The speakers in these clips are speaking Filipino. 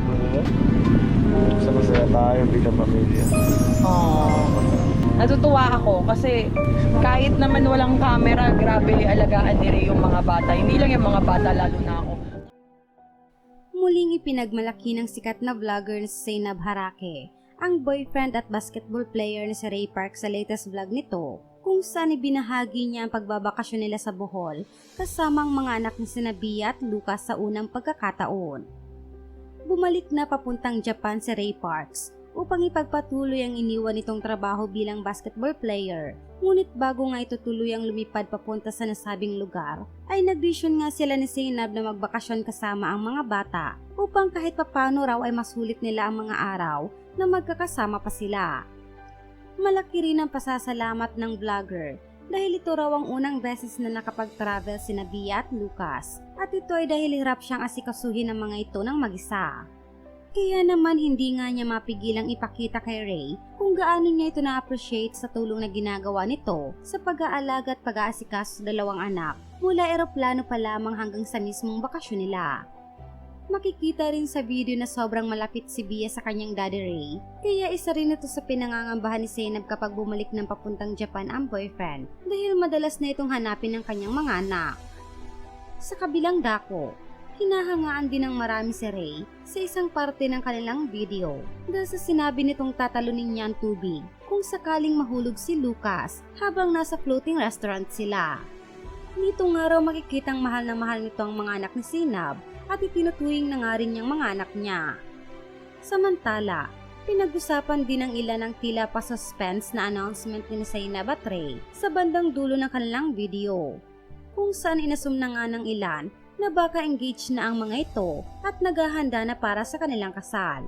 Na. Basta masaya tayo bilang pamilya. Oh. Natutuwa ako kasi kahit naman walang camera, grabe alagaan ni Ray yung mga bata. Hindi lang yung mga bata, lalo na ako. Muling ipinagmalaki ng sikat na vlogger na si Zainab Harake, ang boyfriend at basketball player na si Ray Park sa latest vlog nito, kung saan ibinahagi niya ang pagbabakasyon nila sa Bohol kasama ang mga anak ni sina Bia at Lucas sa unang pagkakataon. Bumalik na papuntang Japan si Ray Parks upang ipagpatuloy ang iniwan nitong trabaho bilang basketball player. Ngunit bago nga ito tuluyang lumipad papunta sa nasabing lugar, ay nagdesisyon nga sila ni Zainab na magbakasyon kasama ang mga bata upang kahit papano raw ay masulit nila ang mga araw na magkakasama pa sila. Malaki rin ang pasasalamat ng vlogger dahil ito raw ang unang beses na nakapag-travel si Bia at Lucas at ito ay dahil hirap siyang asikasuhin ng mga ito ng mag-isa. Kaya naman hindi nga niya mapigilang ipakita kay Ray kung gaano niya ito na-appreciate sa tulong na ginagawa nito sa pag-aalaga at pag-aasikaso sa dalawang anak mula eroplano pa lamang hanggang sa mismong bakasyon nila. Makikita rin sa video na sobrang malapit si Bia sa kanyang daddy Ray, kaya isa rin ito sa pinangangambahan ni Zainab kapag bumalik ng papuntang Japan ang boyfriend dahil madalas na itong hanapin ng kanyang mga anak. Sa kabilang dako, hinahangaan din ng marami si Ray sa isang parte ng kanilang video dahil sa sinabi nitong tatalunin niya ang tubig kung sakaling mahulog si Lucas habang nasa floating restaurant sila. Nito nga raw makikitang mahal na mahal nito ang mga anak ni Sinab at itinutuwing na nga rin niyang mga anak niya. Samantala, pinag-usapan din ng ilan ang tila pa suspense na announcement ni Zainab at sa bandang dulo ng kanilang video kung saan inasum na nga ng ilan na baka engaged na ang mga ito at naghahanda na para sa kanilang kasal.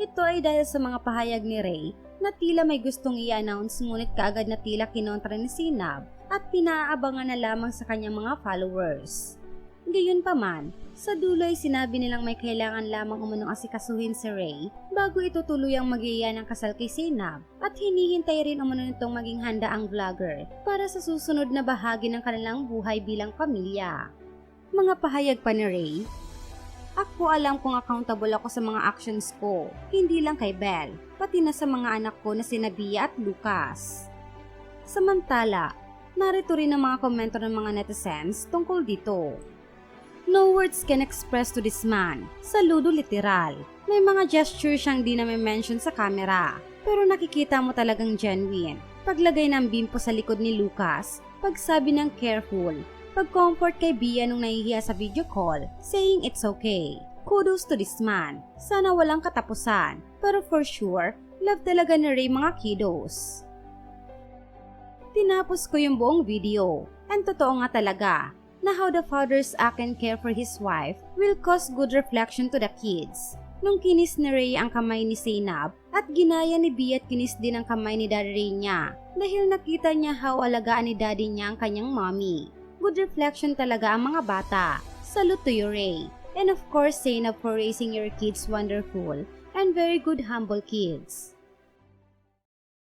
Ito ay dahil sa mga pahayag ni Ray na tila may gustong i-announce ngunit kaagad na tila kinontra ni Sinab at pinaabangan na lamang sa kanyang mga followers. Gayunpaman, sa dulo ay sinabi nilang may kailangan lamang umunong asikasuhin si Ray bago ito tuluyang magiya ng kasal kay Sinab at hinihintay rin umano nitong maging handa ang vlogger para sa susunod na bahagi ng kanilang buhay bilang pamilya. Mga pahayag pa ni Ray, Ako alam kung accountable ako sa mga actions ko, hindi lang kay Belle, pati na sa mga anak ko na sina Bia at Lucas. Samantala, narito rin ang mga komento ng mga netizens tungkol dito. No words can express to this man. Saludo literal. May mga gesture siyang di na may mention sa camera. Pero nakikita mo talagang genuine. Paglagay ng bimpo sa likod ni Lucas, pagsabi ng careful, pag-comfort kay Bia nung nahihiya sa video call, saying it's okay. Kudos to this man. Sana walang katapusan. Pero for sure, love talaga ni Ray mga kiddos. Tinapos ko yung buong video. And totoo nga talaga, na how the father's act and care for his wife will cause good reflection to the kids. Nung kinis ni Ray ang kamay ni Zainab at ginaya ni Bia at kinis din ang kamay ni Daddy Ray niya dahil nakita niya how alagaan ni Daddy niya ang kanyang mommy. Good reflection talaga ang mga bata. Salute to you Ray. And of course Zainab for raising your kids wonderful and very good humble kids.